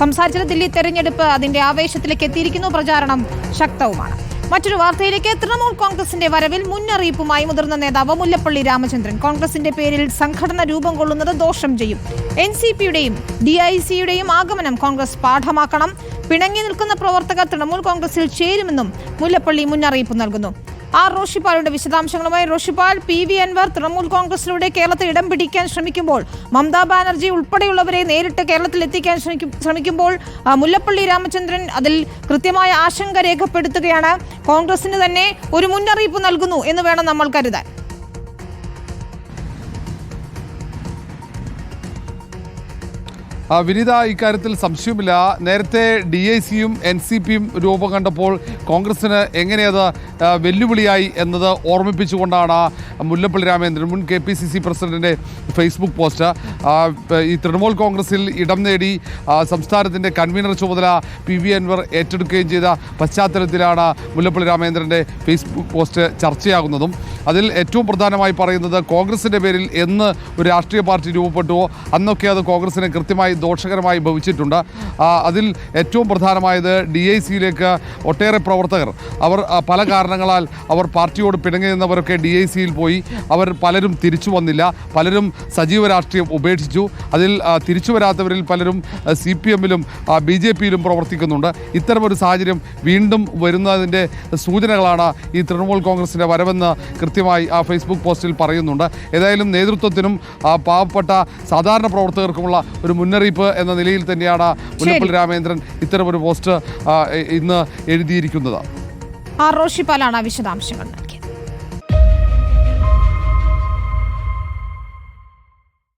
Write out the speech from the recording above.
സംസാരിച്ചത് ദില്ലി തെരഞ്ഞെടുപ്പ് അതിന്റെ ആവേശത്തിലേക്ക് എത്തിയിരിക്കുന്നു. പ്രചാരണം ശക്തവുമാണ്. മറ്റൊരു വാർത്തയിലേക്ക് തൃണമൂൽ കോൺഗ്രസിന്റെ വരവിൽ മുന്നറിയിപ്പുമായി മുതിർന്ന നേതാവ് മുല്ലപ്പള്ളി രാമചന്ദ്രൻ. കോൺഗ്രസിന്റെ പേരിൽ സംഘടന രൂപം കൊള്ളുന്നത് ദോഷം ചെയ്യും. എൻ സി പിയുടെയും ഡി ഐ സിയുടെയും ആഗമനം കോൺഗ്രസ് പാഠമാക്കണം. പിണങ്ങി നിൽക്കുന്ന പ്രവർത്തകർ തൃണമൂൽ കോൺഗ്രസിൽ ചേരുമെന്നും മുല്ലപ്പള്ളി മുന്നറിയിപ്പ് നൽകുന്നു. ആർ റോഷിപ്പാലുണ്ട്. വിശദാംശങ്ങളുമായി റോഷിപ്പാൽ പി വി അൻവർ തൃണമൂൽ കോൺഗ്രസിലൂടെ കേരളത്തിൽ ഇടം പിടിക്കാൻ ശ്രമിക്കുമ്പോൾ മമതാ ബാനർജി ഉൾപ്പെടെയുള്ളവരെ നേരിട്ട് കേരളത്തിൽ എത്തിക്കാൻ ശ്രമിക്കുമ്പോൾ മുല്ലപ്പള്ളി രാമചന്ദ്രൻ അതിൽ കൃത്യമായ ആശങ്ക രേഖപ്പെടുത്തുകയാണ്. കോൺഗ്രസിന് തന്നെ ഒരു മുന്നറിയിപ്പ് നൽകുന്നു എന്ന് വേണം നമ്മൾ കരുതാൻ. വിനീത ഇക്കാര്യത്തിൽ സംശയമില്ല നേരത്തെ ഡി ഐ സിയും എൻ സി പിയും രൂപം കണ്ടപ്പോൾ കോൺഗ്രസിന് എങ്ങനെയത് വെല്ലുവിളിയായി എന്നത് ഓർമ്മിപ്പിച്ചുകൊണ്ടാണ് മുല്ലപ്പള്ളി രാമേന്ദ്രൻ മുൻ കെ പി സി സി പ്രസിഡന്റിന്റെ ഫേസ്ബുക്ക് പോസ്റ്റ് ഈ തൃണമൂൽ കോൺഗ്രസിൽ ഇടം നേടി സംസ്ഥാനത്തിന്റെ കൺവീനർ ചുമതല പി വി അൻവർ ഏറ്റെടുക്കുകയും ചെയ്ത പശ്ചാത്തലത്തിലാണ് മുല്ലപ്പള്ളി രാമേന്ദ്രന്റെ ഫേസ്ബുക്ക് പോസ്റ്റ് ചർച്ചയാകുന്നതും. അതിൽ ഏറ്റവും പ്രധാനമായി പറയുന്നത് കോൺഗ്രസിന്റെ പേരിൽ എന്ന് ഒരു രാഷ്ട്രീയ പാർട്ടി രൂപപ്പെട്ടുവോ അന്നൊക്കെ അത് കോൺഗ്രസിനെ കൃത്യമായി ദോഷകരമായി ഭവിച്ചിട്ടുണ്ട്. അതിൽ ഏറ്റവും പ്രധാനമായത് ഡി ഐ സിയിലേക്ക് ഒട്ടേറെ പ്രവർത്തകർ. അവർ പല കാരണങ്ങളാൽ അവർ പാർട്ടിയോട് പിണങ്ങി നിന്നവരൊക്കെ ഡി ഐ സിയിൽ പോയി. അവർ പലരും തിരിച്ചു വന്നില്ല. പലരും സജീവ രാഷ്ട്രീയം ഉപേക്ഷിച്ചു. അതിൽ തിരിച്ചു വരാത്തവരിൽ പലരും സി പി എമ്മിലും ബി ജെ പിയിലും പ്രവർത്തിക്കുന്നുണ്ട്. ഇത്തരമൊരു സാഹചര്യം വീണ്ടും വരുന്നതിന്റെ സൂചനകളാണ് ഈ തൃണമൂൽ കോൺഗ്രസിന്റെ വരവെന്ന് കൃത്യമായി ആ ഫേസ്ബുക്ക് പോസ്റ്റിൽ പറയുന്നുണ്ട്. ഏതായാലും നേതൃത്വത്തിനും ആ, പാവപ്പെട്ട സാധാരണ പ്രവർത്തകർക്കുമുള്ള ഒരു മുന്നറിയിപ്പ് എന്ന നിലയിൽ തന്നെയാണ് മുല്ലപ്പള്ളി രാമേന്ദ്രൻ ഇത്തരമൊരു പോസ്റ്റ് ആ, ഇന്ന് എഴുതിയിരിക്കുന്നത്. ആർ റോഷിപ്പാലാണ് വിശദാംശങ്ങൾ.